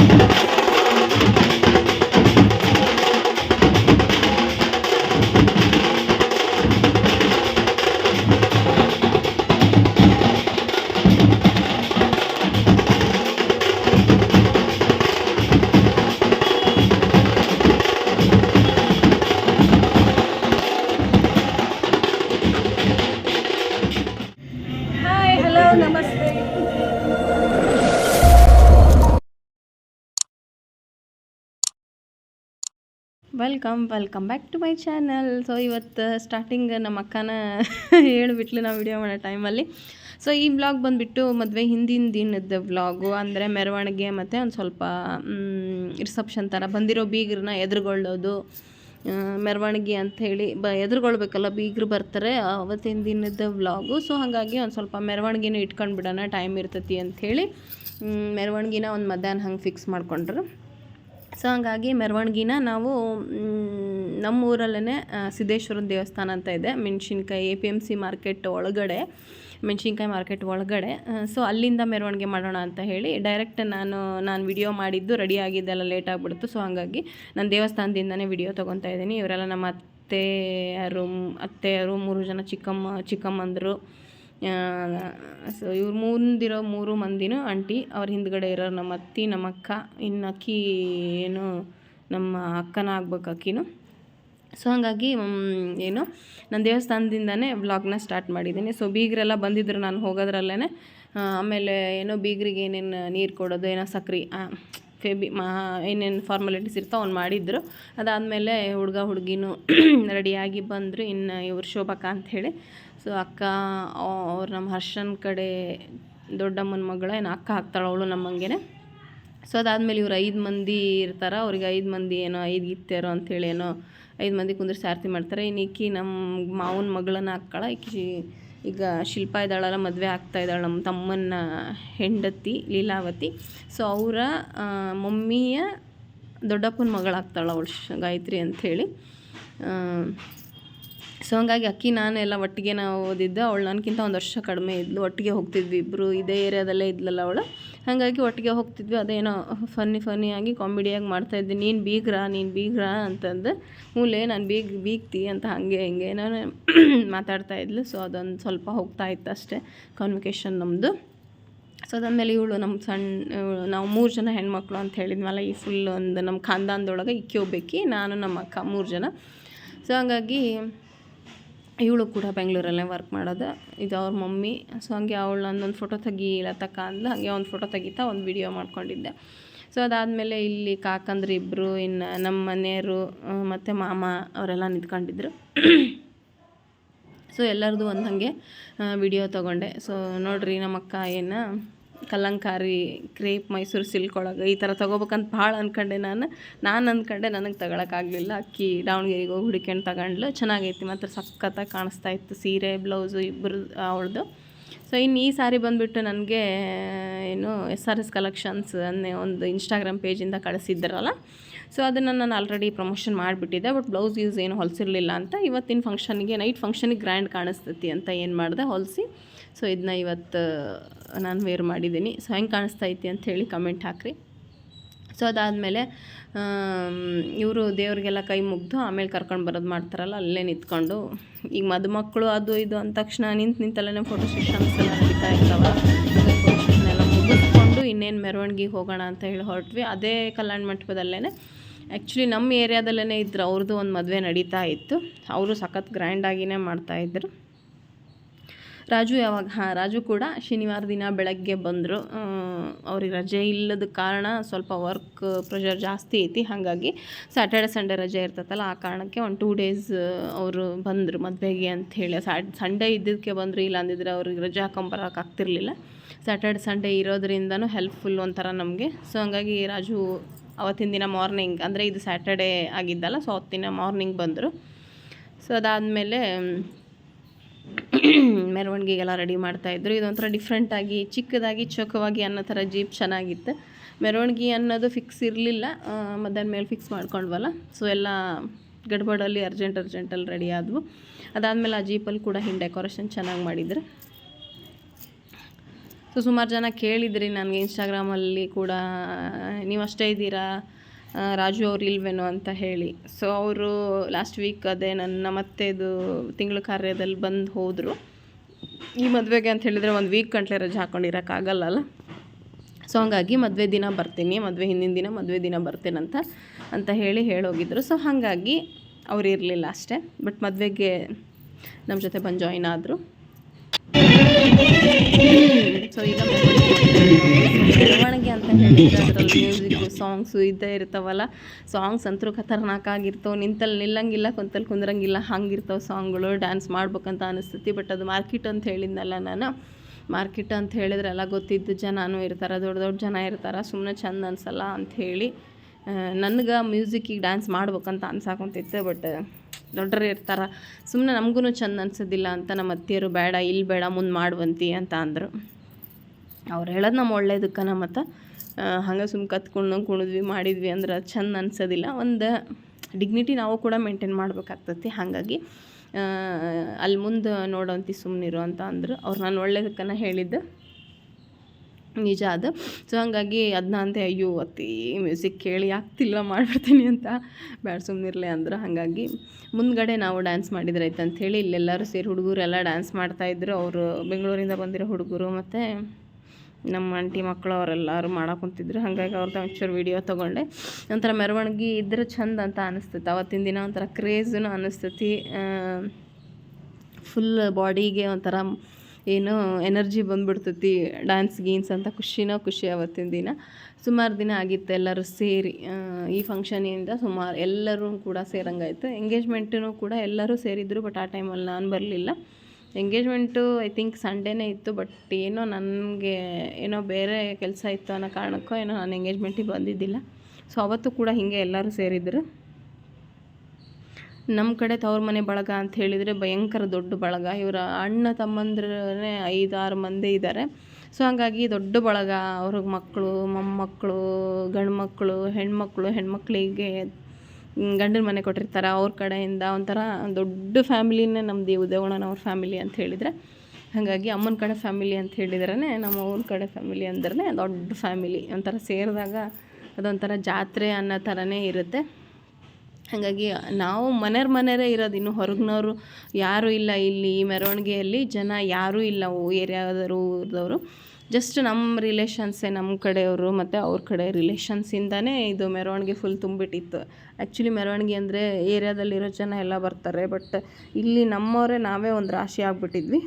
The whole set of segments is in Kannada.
you. Welcome welcome back to my channel so ಇವತ್ತು ಸ್ಟಾರ್ಟಿಂಗ್ ನಮ್ಮ ಅಕ್ಕನ ಹೇಳಿಬಿಟ್ಲು ನಾವು ವಿಡಿಯೋ ಮಾಡೋ ಟೈಮಲ್ಲಿ ಸೊ ಈ ವ್ಲಾಗ್ ಬಂದುಬಿಟ್ಟು ಮದುವೆ ಹಿಂದಿನ ದಿನದ ವ್ಲಾಗು ಅಂದರೆ ಮೆರವಣಿಗೆ ಮತ್ತು ಒಂದು ಸ್ವಲ್ಪ ರಿಸೆಪ್ಷನ್ ಥರ ಬಂದಿರೋ ಬೀಗ್ರನ್ನ ಎದುರುಗೊಳ್ಳೋದು ಮೆರವಣಿಗೆ ಅಂತ ಹೇಳಿ ಬ, ಎದುರುಗೊಳ್ಬೇಕಲ್ಲ, ಬೀಗರು ಬರ್ತಾರೆ ಅವತ್ತಿನ ದಿನದ ವ್ಲಾಗು ಸೊ ಹಾಗಾಗಿ ಒಂದು ಸ್ವಲ್ಪ ಮೆರವಣಿಗೆನೂ ಇಟ್ಕೊಂಡು ಬಿಡೋಣ ಟೈಮ್ ಇರ್ತೈತಿ ಅಂಥೇಳಿ ಮೆರವಣಿಗೆನ ಒಂದು ಮಧ್ಯಾಹ್ನ ಹಂಗೆ ಫಿಕ್ಸ್ ಮಾಡ್ಕೊಂಡ್ರು. ಸೊ ಹಂಗಾಗಿ ಮೆರವಣಿಗೆನ ನಾವು ನಮ್ಮ ಊರಲ್ಲೇ ಸಿದ್ದೇಶ್ವರನ ದೇವಸ್ಥಾನ ಅಂತ ಇದೆ. ಮೆಣಸಿನ್ಕಾಯಿ A P M C market ಒಳಗಡೆ, ಮೆಣಸಿನ್ಕಾಯಿ ಮಾರ್ಕೆಟ್ ಒಳಗಡೆ. ಸೊ ಅಲ್ಲಿಂದ ಮೆರವಣಿಗೆ ಮಾಡೋಣ ಅಂತ ಹೇಳಿ ಡೈರೆಕ್ಟ್ ನಾನು ನಾನು ವಿಡಿಯೋ ಮಾಡಿದ್ದು ರೆಡಿ ಆಗಿದ್ದೆಲ್ಲ ಲೇಟ್ ಆಗಿಬಿಡ್ತು. ಸೊ ಹಾಗಾಗಿ ನಾನು ದೇವಸ್ಥಾನದಿಂದನೇ ವಿಡಿಯೋ ತೊಗೊತಾ ಇದ್ದೀನಿ. ಇವರೆಲ್ಲ ನಮ್ಮ ಅತ್ತೆಯರು ಅತ್ತೆಯರು, ಮೂರು ಜನ ಚಿಕ್ಕಮ್ಮ, ಚಿಕ್ಕಮ್ಮಂದರು ಸೊ ಇವ್ರು ಮುಂದಿರೋ ಮೂರು ಮಂದಿನೂ ಆಂಟಿ, ಅವ್ರ ಹಿಂದ್ಗಡೆ ಇರೋರು ನಮ್ಮ ಅತ್ತಿ, ನಮ್ಮ ಅಕ್ಕ, ಇನ್ನು ಅಕ್ಕಿ ಏನು ನಮ್ಮ ಅಕ್ಕನ ಆಗ್ಬೇಕು ಅಕ್ಕಿನೂ. ಸೊ ಹಾಗಾಗಿ ಏನು, ನಾನು ದೇವಸ್ಥಾನದಿಂದನೇ ವ್ಲಾಗ್ನ ಸ್ಟಾರ್ಟ್ ಮಾಡಿದ್ದೀನಿ. ಸೊ ಬೀಗರೆಲ್ಲ ಬಂದಿದ್ರು ನಾನು ಹೋಗೋದ್ರಲ್ಲೇ ಆಮೇಲೆ, ಏನೋ ಬೀಗರಿಗೆ ಏನೇನು ನೀರು ಕೊಡೋದು, ಏನೋ ಸಕ್ರೆ ಫೇಬಿ ಮಾ ಏನೇನು ಫಾರ್ಮಾಲಿಟೀಸ್ ಇರ್ತಾವೆ ಅವ್ನು ಮಾಡಿದ್ರು. ಅದಾದಮೇಲೆ ಹುಡುಗ ಹುಡುಗಿನೂ ರೆಡಿಯಾಗಿ ಬಂದರು. ಇನ್ನು ಇವರು ಶೋಭಕ್ಕ ಅಂಥೇಳಿ ಸೊ ಅಕ್ಕ ಅವ್ರು ನಮ್ಮ ಹರ್ಷನ ಕಡೆ ದೊಡ್ಡಮ್ಮನ ಮಗಳ ಏನು ಅಕ್ಕ ಹಾಕ್ತಾಳೆ ಅವಳು ನಮ್ಮಂಗೆನೆ ಸೊ ಅದಾದಮೇಲೆ ಇವ್ರು ಐದು ಮಂದಿ ಇರ್ತಾರೆ. ಅವ್ರಿಗೆ ಐದು ಮಂದಿ ಏನೋ ಐದು ಗಿತ್ತೇರೋ ಅಂಥೇಳಿ ಏನೋ ಐದು ಮಂದಿ ಕುಂದ್ರಿಸಿ ಆರತಿ ಮಾಡ್ತಾರೆ. ಇನ್ನು ಈಕಿ ನಮ್ಮ ಮಾವನ ಮಗಳನ್ನ ಹಾಕ್ತಾಳೆ. ಈಕಿ ಈಗ ಶಿಲ್ಪ ಇದ್ದಾಳಲ್ಲ, ಮದುವೆ ಆಗ್ತಾ ಇದ್ದಾಳೆ ನಮ್ಮ ತಮ್ಮನ ಹೆಂಡತಿ ಲೀಲಾವತಿ. ಸೊ ಅವರ ಮಮ್ಮಿಯ ದೊಡ್ಡಪ್ಪನ ಮಗಳಾಗ್ತಾಳೆ ಅವಳು ಗಾಯತ್ರಿ ಅಂಥೇಳಿ. ಸೊ ಹಂಗಾಗಿ ಅಕ್ಕಿ ನಾನು ಎಲ್ಲ ಒಟ್ಟಿಗೆ ನಾವು ಓದಿದ್ದು, ಅವಳು ನನಗಿಂತ ಒಂದು ವರ್ಷ ಕಡಿಮೆ ಇದ್ಲು. ಒಟ್ಟಿಗೆ ಹೋಗ್ತಿದ್ವಿ ಇಬ್ಬರು ಇದೇ ಏರಿಯಾದಲ್ಲೇ ಇದ್ಲಲ್ಲ ಅವಳು. ಹಾಗಾಗಿ ಒಟ್ಟಿಗೆ ಹೋಗ್ತಿದ್ವಿ. ಅದೇನೋ ಫನ್ನಿ ಫನ್ನಿಯಾಗಿ ಕಾಮಿಡಿಯಾಗಿ ಮಾಡ್ತಾಯಿದ್ವಿ ನೀನು ಬೀಗ್ರ ನೀನು ಬೀಗ್ರ ಅಂತಂದು ಮೂಲೆ, ನಾನು ಬೀಗ್, ಬೀಗ್ತಿ ಅಂತ ಹಾಗೆ, ಹಿಂಗೆ ಏನೋ ಮಾತಾಡ್ತಾ ಇದ್ಲು. ಸೊ ಅದೊಂದು ಸ್ವಲ್ಪ ಹೋಗ್ತಾ ಇತ್ತು ಅಷ್ಟೇ ಕಾನ್ವಿಕೇಶನ್ ನಮ್ಮದು ಸೊ ಅದಾದಮೇಲೆ ಇವಳು ನಮ್ಮ ಸಣ್ಣ ನಾವು ಮೂರು ಜನ ಹೆಣ್ಮಕ್ಳು ಅಂತ ಹೇಳಿದ್ವಲ್ಲ, ಈ ಫುಲ್ ಒಂದು ನಮ್ಮ ಖಾನ್ದಾನದೊಳಗೆ ಇಕ್ಕಿ ಹೋಗ್ಬೇಕಿ ನಾನು ನಮ್ಮ ಅಕ್ಕ ಮೂರು ಜನ. ಸೊ ಹಂಗಾಗಿ ಇವಳು ಕೂಡ ಬೆಂಗಳೂರಲ್ಲೇ ವರ್ಕ್ ಮಾಡೋದು. ಇದು ಅವ್ರ ಮಮ್ಮಿ. ಸೊ ಹಂಗೆ ಅವಳು ನನ್ನೊಂದು ಫೋಟೋ ತೆಗಿ ಅಂದ್ಲು. ಹಾಗೆ ಒಂದು ಫೋಟೋ ತೆಗಿತಾ ಒಂದು ವಿಡಿಯೋ ಮಾಡ್ಕೊಂಡಿದ್ದೆ. ಸೊ ಅದಾದಮೇಲೆ ಇಲ್ಲಿ ಕಾಕಂದ್ರೆ ಇಬ್ಬರು ಇನ್ನು ನಮ್ಮ ಮನೆಯವರು ಮತ್ತು ಮಾಮ ಅವರೆಲ್ಲ ನಿಂತ್ಕೊಂಡಿದ್ರು. ಸೊ ಎಲ್ಲರದು ಒಂದು ಹಾಗೆ ವಿಡಿಯೋ ತೊಗೊಂಡೆ. ಸೊ ನೋಡಿರಿ ನಮ್ಮ ಅಕ್ಕ ಏನು ಕಲ್ಲಂಕಾರಿ ಕ್ರೇಪ್, ಮೈಸೂರು ಸಿಲ್ಕ್ ಒಳಗೆ ಈ ಥರ ತೊಗೋಬೇಕಂತ ಭಾಳ ಅಂದ್ಕೊಂಡೆ ನಾನು. ನಾನು ಅಂದ್ಕೊಂಡೆ ನನಗೆ ತಗೊಳಕ್ಕಾಗಲಿಲ್ಲ. ಅಕ್ಕಿ ದಾವಣಗೆರೆಗೆ ಹೋಗಿ ಹುಡುಕೊಂಡು ತಗೊಂಡ್ಲು. ಚೆನ್ನಾಗೈತಿ, ಮಾತ್ರ ಸಖತ್ತಾಗಿ ಕಾಣಿಸ್ತಾ ಇತ್ತು. ಸೀರೆ, ಬ್ಲೌಸು ಇಬ್ಬರು ಅವಳದು. ಸೊ ಇನ್ನು ಈ ಸಾರಿ ಬಂದುಬಿಟ್ಟು ನನಗೆ, ಏನು, ಎಸ್ ಆರ್ ಎಸ್ ಕಲೆಕ್ಷನ್ಸ್ ಅನ್ನೇ ಒಂದು ಇನ್ಸ್ಟಾಗ್ರಾಮ್ ಪೇಜಿಂದ ಕಳಿಸಿದ್ರಲ್ಲ. ಸೊ ಅದನ್ನು ನಾನು ಆಲ್ರೆಡಿ ಪ್ರಮೋಷನ್ ಮಾಡಿಬಿಟ್ಟಿದ್ದೆ. ಬಟ್ ಬ್ಲೌಸ್ ಯೂಸ್ ಏನು ಹೊಲಿಸಿರಲಿಲ್ಲ ಅಂತ. ಇವತ್ತಿನ ಫಂಕ್ಷನ್ಗೆ ನೈಟ್ ಫಂಕ್ಷನಿಗೆ ಗ್ರ್ಯಾಂಡ್ ಕಾಣಿಸ್ತೈತಿ ಅಂತ ಏನು ಮಾಡಿದೆ, ಹೊಲಿಸಿ. ಸೊ ಇದನ್ನ ಇವತ್ತು ನಾನು ವೇರ್ ಮಾಡಿದ್ದೀನಿ. ಸೊ ಹೆಂಗೆ ಕಾಣಿಸ್ತಾ ಐತಿ ಅಂತ ಹೇಳಿ ಕಮೆಂಟ್ ಹಾಕ್ರಿ. ಸೊ ಅದಾದಮೇಲೆ ಇವರು ದೇವ್ರಿಗೆಲ್ಲ ಕೈ ಮುಗ್ದು ಆಮೇಲೆ ಕರ್ಕೊಂಡು ಬರೋದು ಮಾಡ್ತಾರಲ್ಲ, ಅಲ್ಲೇ ನಿಂತ್ಕೊಂಡು. ಈಗ ಮದುಮಕ್ಕಳು ಅದು ಇದು ಅಂದ ತಕ್ಷಣ ನಿಂತು ನಿಂತಲ್ಲೇ ಫೋಟೋ ಸೆಷನ್ಸ್ ಎಲ್ಲ ನಡೀತಾ ಇರ್ತಾವೆ. ಫೋಟೋ ಮುಗಿಸ್ಕೊಂಡು ಇನ್ನೇನು ಮೆರವಣಿಗೆಗೆ ಹೋಗೋಣ ಅಂತ ಹೇಳಿ ಹೊರಟ್ವಿ. ಅದೇ ಕಲ್ಯಾಣ ಮಂಟಪದಲ್ಲೇ ಆ್ಯಕ್ಚುಲಿ ನಮ್ಮ ಏರಿಯಾದಲ್ಲೇ ಇದ್ರು ಅವ್ರದ್ದು ಒಂದು ಮದುವೆ ನಡೀತಾ ಇತ್ತು. ಅವರು ಸಖತ್ ಗ್ರ್ಯಾಂಡಾಗಿಯೇ ಮಾಡ್ತಾಯಿದ್ರು ರಾಜು ಯಾವಾಗ, ಹಾಂ, ರಾಜು ಕೂಡ ಶನಿವಾರ ದಿನ ಬೆಳಗ್ಗೆ ಬಂದರು. ಅವ್ರಿಗೆ ರಜೆ ಇಲ್ಲದ ಕಾರಣ ಸ್ವಲ್ಪ ವರ್ಕ್ ಪ್ರೆಷರ್ ಜಾಸ್ತಿ ಐತಿ. ಹಾಗಾಗಿ ಸ್ಯಾಟರ್ಡೆ ಸಂಡೇ ರಜೆ ಇರ್ತೈತಲ್ಲ, ಆ ಕಾರಣಕ್ಕೆ ಒಂದು ಟೂ ಡೇಸ್ ಅವರು ಬಂದರು ಮದುವೆಗೆ ಅಂಥೇಳಿ ಸಂಡೇ ಇದ್ದಿದ್ದಕ್ಕೆ ಬಂದರು, ಇಲ್ಲ ಅಂದಿದ್ರೆ ಅವ್ರಿಗೆ ರಜೆ ಹಾಕೊಂಬರಕ್ಕೆ ಆಗ್ತಿರ್ಲಿಲ್ಲ. ಸ್ಯಾಟರ್ಡೆ ಸಂಡೇ ಇರೋದ್ರಿಂದನೂ ಹೆಲ್ಪ್ಫುಲ್ ಒಂಥರ ನಮಗೆ. ಸೊ ಹಂಗಾಗಿ ರಾಜು ಅವತ್ತಿನ ದಿನ ಮಾರ್ನಿಂಗ್ ಅಂದರೆ ಇದು ಸ್ಯಾಟರ್ಡೇ ಆಗಿದ್ದಲ್ಲ ಸೊ ಅವತ್ತಿನ ಮಾರ್ನಿಂಗ್ ಬಂದರು. ಸೊ ಅದಾದಮೇಲೆ ಮೆರವಣಿಗೆಗೆಲ್ಲ ರೆಡಿ ಮಾಡ್ತಾಯಿದ್ರು ಇದೊಂಥರ ಡಿಫ್ರೆಂಟಾಗಿ ಚಿಕ್ಕದಾಗಿ ಚೊಕವಾಗಿ ಅನ್ನೋ ಥರ ಜೀಪ್ ಚೆನ್ನಾಗಿತ್ತು. ಮೆರವಣಿಗೆ ಅನ್ನೋದು ಫಿಕ್ಸ್ ಇರಲಿಲ್ಲ. ಮಧ್ಯಾಹ್ನ ಮೇಲೆ ಫಿಕ್ಸ್ ಮಾಡ್ಕೊಂಡ್ವಲ್ಲ. ಸೊ ಎಲ್ಲ ಗಡ್ಬಡಲ್ಲಿ ಅರ್ಜೆಂಟ್ ಅರ್ಜೆಂಟಲ್ಲಿ ರೆಡಿ ಆದವು. ಅದಾದಮೇಲೆ ಆ ಜೀಪಲ್ಲಿ ಕೂಡ ಹಿಂಗೆ ಡೆಕೋರೇಷನ್ ಚೆನ್ನಾಗಿ ಮಾಡಿದ್ರು. ಸೊ ಸುಮಾರು ಜನ ಕೇಳಿದ್ರಿ ನನಗೆ ಇನ್ಸ್ಟಾಗ್ರಾಮಲ್ಲಿ ಕೂಡ, ನೀವು ಅಷ್ಟೇ ಇದ್ದೀರಾ? ರಾಜು ಅವ್ರು ಇಲ್ವೇನೋ ಅಂತ ಹೇಳಿ. ಸೊ ಅವರು ಲಾಸ್ಟ್ ವೀಕ್ ಅದೇ ನನ್ನ ಮತ್ತೆ ಇದು ತಿಂಗಳ ಕಾರ್ಯದಲ್ಲಿ ಬಂದು ಹೋದರು. ಈ ಮದುವೆಗೆ ಅಂತ ಹೇಳಿದರೆ ಒಂದು ವೀಕ್ ಗಂಟ್ಲೆ ರಜೆ ಹಾಕ್ಕೊಂಡಿರೋಕ್ಕಾಗಲ್ಲಲ್ಲ ಸೊ ಹಂಗಾಗಿ ಮದುವೆ ದಿನ ಬರ್ತೀನಿ, ಮದುವೆ ಹಿಂದಿನ ದಿನ ಮದುವೆ ದಿನ ಬರ್ತೇನಂತ ಅಂತ ಹೇಳಿ ಹೇಳೋಗಿದ್ರು. ಸೊ ಹಾಗಾಗಿ ಅವ್ರು ಇರಲಿಲ್ಲ ಅಷ್ಟೇ. ಬಟ್ ಮದುವೆಗೆ ನಮ್ಮ ಜೊತೆ ಬಂದು ಜಾಯಿನ್ ಆದರು. ಸೊ ಈಗ ಅಂತ ಹೇಳಿದ್ರೆ ಸಾಂಗ್ಸು ಇದ್ದೇ ಇರ್ತಾವಲ್ಲ. ಸಾಂಗ್ಸ್ ಅಂತೂ ಖತರ್ನಾಕ್ ಆಗಿರ್ತಾವೆ. ನಿಂತಲ್ಲಿ ನಿಲ್ಲಂಗಿಲ್ಲ ಕುಂತಲ್ಲಿ ಕುಂದ್ರಂಗಿಲ್ಲ, ಹಂಗಿರ್ತಾವೆ ಸಾಂಗ್ಗಳು ಡ್ಯಾನ್ಸ್ ಮಾಡ್ಬೇಕಂತ ಅನಿಸ್ತೈತಿ ಬಟ್ ಅದು ಮಾರ್ಕೆಟ್ ಅಂತ ಹೇಳಿದ್ನಲ್ಲ ನಾನು. ಮಾರ್ಕೆಟ್ ಅಂತ ಹೇಳಿದ್ರೆ ಎಲ್ಲ ಗೊತ್ತಿದ್ದ ಜನನೂ ಇರ್ತಾರೆ, ದೊಡ್ಡ ದೊಡ್ಡ ಜನ ಇರ್ತಾರೆ. ಸುಮ್ಮನೆ ಚಂದ ಅನ್ಸಲ್ಲ ಅಂಥೇಳಿ ನನಗೆ ಮ್ಯೂಸಿಕ್ಕಿಗೆ ಡ್ಯಾನ್ಸ್ ಮಾಡ್ಬೇಕಂತ ಅನ್ಸಾಕೊಂತಿತ್ತು ಬಟ್ ದೊಡ್ಡರು ಇರ್ತಾರೆ. ಸುಮ್ಮನೆ ನಮಗೂ ಚಂದ ಅನ್ಸೋದಿಲ್ಲ ಅಂತ ನಮ್ಮ ಅತ್ತಿಯರು, ಬೇಡ ಇಲ್ಲಿ ಬೇಡ, ಮುಂದೆ ಮಾಡುವಂತಿ ಅಂತ ಅಂದರು. ಅವ್ರು ಹೇಳೋದು ನಮ್ಮ ಒಳ್ಳೇದಕ್ಕನ ಮತ್ತು ಹಂಗೆ ಸುಮ್ಮ ಕತ್ಕೊಂಡು ಕುಣಿದ್ವಿ, ಮಾಡಿದ್ವಿ ಅಂದ್ರೆ ಅದು ಚಂದ ಅನ್ಸೋದಿಲ್ಲ. ಒಂದು ಡಿಗ್ನಿಟಿ ನಾವು ಕೂಡ ಮೇಂಟೈನ್ ಮಾಡ್ಬೇಕಾಗ್ತೈತಿ. ಹಾಗಾಗಿ ಅಲ್ಲಿ ಮುಂದೆ ನೋಡೋಂತಿ ಸುಮ್ಮನಿರು ಅಂತ ಅಂದರು. ಅವ್ರು ನಾನು ಒಳ್ಳೇದಕ್ಕನ ಹೇಳಿದ್ದು ನಿಜ ಅದು. ಸೊ ಹಂಗಾಗಿ ಅದನ್ನ ಅಂತೆ, ಅಯ್ಯೋ ಅತಿ ಮ್ಯೂಸಿಕ್ ಕೇಳಿ ಆಗ್ತಿಲ್ಲ, ಮಾಡ್ಬಿಡ್ತೀನಿ ಅಂತ ಬ್ಯಾಡ್ ಸುಮ್ಮನಿರಲಿ ಅಂದ್ರೆ. ಹಾಗಾಗಿ ಮುಂದ್ಗಡೆ ನಾವು ಡ್ಯಾನ್ಸ್ ಮಾಡಿದ್ರೆ ಆಯ್ತು ಅಂಥೇಳಿ ಇಲ್ಲೆಲ್ಲರೂ ಸೇರಿ ಹುಡುಗರೆಲ್ಲ ಡ್ಯಾನ್ಸ್ ಮಾಡ್ತಾಯಿದ್ರು ಅವರು ಬೆಂಗಳೂರಿಂದ ಬಂದಿರೋ ಹುಡುಗರು ಮತ್ತು ನಮ್ಮ ಆಂಟಿ ಮಕ್ಕಳು ಅವರೆಲ್ಲರೂ ಮಾಡಾಕೊಂತಿದ್ರು. ಹಾಗಾಗಿ ಅವ್ರದ್ದು ಒಂಚೂರು ವೀಡಿಯೋ ತೊಗೊಂಡೆ. ಒಂಥರ ಮೆರವಣಿಗೆ ಇದ್ರೆ ಚಂದ ಅಂತ ಅನಿಸ್ತೈತೆ. ಅವತ್ತಿನ ದಿನ ಒಂಥರ ಕ್ರೇಝೂ ಅನಿಸ್ತೈತಿ. ಫುಲ್ ಬಾಡಿಗೆ ಒಂಥರ ಏನು ಎನರ್ಜಿ ಬಂದ್ಬಿಡ್ತೈತಿ ಡ್ಯಾನ್ಸ್ ಗೀನ್ಸ್ ಅಂತ ಖುಷಿನೋ ಖುಷಿ ಆವತ್ತಿನ ದಿನ. ಸುಮಾರು ದಿನ ಆಗಿತ್ತು ಎಲ್ಲರೂ ಸೇರಿ ಈ ಫಂಕ್ಷನಿಂದ ಸುಮಾರು ಎಲ್ಲರೂ ಕೂಡ ಸೇರಂಗಾಯಿತು. ಎಂಗೇಜ್ಮೆಂಟೂ ಕೂಡ ಎಲ್ಲರೂ ಸೇರಿದ್ರು ಬಟ್ ಆ ಟೈಮಲ್ಲಿ ನಾನು ಬರಲಿಲ್ಲ. ಎಂಗೇಜ್ಮೆಂಟು ಐ ಥಿಂಕ್ ಸಂಡೇನೇ ಇತ್ತು ಬಟ್ ಏನೋ ನನಗೆ ಏನೋ ಬೇರೆ ಕೆಲಸ ಇತ್ತು ಅನ್ನೋ ಕಾರಣಕ್ಕೋ ಏನೋ ನಾನು ಎಂಗೇಜ್ಮೆಂಟಿಗೆ ಬಂದಿದ್ದಿಲ್ಲ. ಸೊ ಅವತ್ತು ಕೂಡ ಹೀಗೆ ಎಲ್ಲರೂ ಸೇರಿದ್ರು. ನಮ್ಮ ಕಡೆ ತವ್ರ ಮನೆ ಬಳಗ ಅಂತ ಹೇಳಿದರೆ ಭಯಂಕರ ದೊಡ್ಡ ಬಳಗ. ಇವರ ಅಣ್ಣ ತಮ್ಮಂದ್ರೇ ಐದಾರು ಮಂದಿ ಇದ್ದಾರೆ ಸೊ ಹಾಗಾಗಿ ದೊಡ್ಡ ಬಳಗ. ಅವ್ರಿಗೆ ಮಕ್ಕಳು ಮೊಮ್ಮಕ್ಕಳು ಗಂಡು ಮಕ್ಕಳು ಹೆಣ್ಮಕ್ಳು, ಹೆಣ್ಮಕ್ಳಿಗೆ ಗಂಡನ ಮನೆ ಕೊಟ್ಟಿರ್ತಾರೆ. ಅವ್ರ ಕಡೆಯಿಂದ ಒಂಥರ ದೊಡ್ಡ ಫ್ಯಾಮಿಲಿನೇ ನಮ್ಮದು ದೇವಣ್ಣನವ್ರ ಫ್ಯಾಮಿಲಿ ಅಂತ ಹೇಳಿದರೆ. ಹಾಗಾಗಿ ಅಮ್ಮನ ಕಡೆ ಫ್ಯಾಮಿಲಿ ಅಂತ ಹೇಳಿದ್ರೇ ನಮ್ಮ ಕಡೆ ಫ್ಯಾಮಿಲಿ ಅಂದ್ರೆ ದೊಡ್ಡ ಫ್ಯಾಮಿಲಿ. ಒಂಥರ ಸೇರಿದಾಗ ಅದೊಂಥರ ಜಾತ್ರೆ ಅನ್ನೋ ಥರನೇ ಇರುತ್ತೆ. ಹಾಗಾಗಿ ನಾವು ಮನೆಯವ್ರ ಮನೆಯವರೇ ಇರೋದು. ಇನ್ನು ಹೊರಗಿನವರು ಯಾರೂ ಇಲ್ಲ ಇಲ್ಲಿ ಈ ಮೆರವಣಿಗೆಯಲ್ಲಿ. ಜನ ಯಾರೂ ಇಲ್ಲ ಏರಿಯಾದವರು, ಊರದವರು. ಜಸ್ಟ್ ನಮ್ಮ ರಿಲೇಷನ್ಸೇ ನಮ್ಮ ಕಡೆಯವರು ಮತ್ತು ಅವ್ರ ಕಡೆ ರಿಲೇಷನ್ಸಿಂದನೇ ಇದು ಮೆರವಣಿಗೆ ಫುಲ್ ತುಂಬಿಟ್ಟಿತ್ತು. ಆ್ಯಕ್ಚುಲಿ ಮೆರವಣಿಗೆ ಅಂದರೆ ಏರಿಯಾದಲ್ಲಿರೋ ಜನ ಎಲ್ಲ ಬರ್ತಾರೆ. ಬಟ್ ಇಲ್ಲಿ ನಮ್ಮವರೇ ನಾವೇ ಒಂದು ರಾಶಿ ಆಗಿಬಿಟ್ಟಿದ್ವಿ.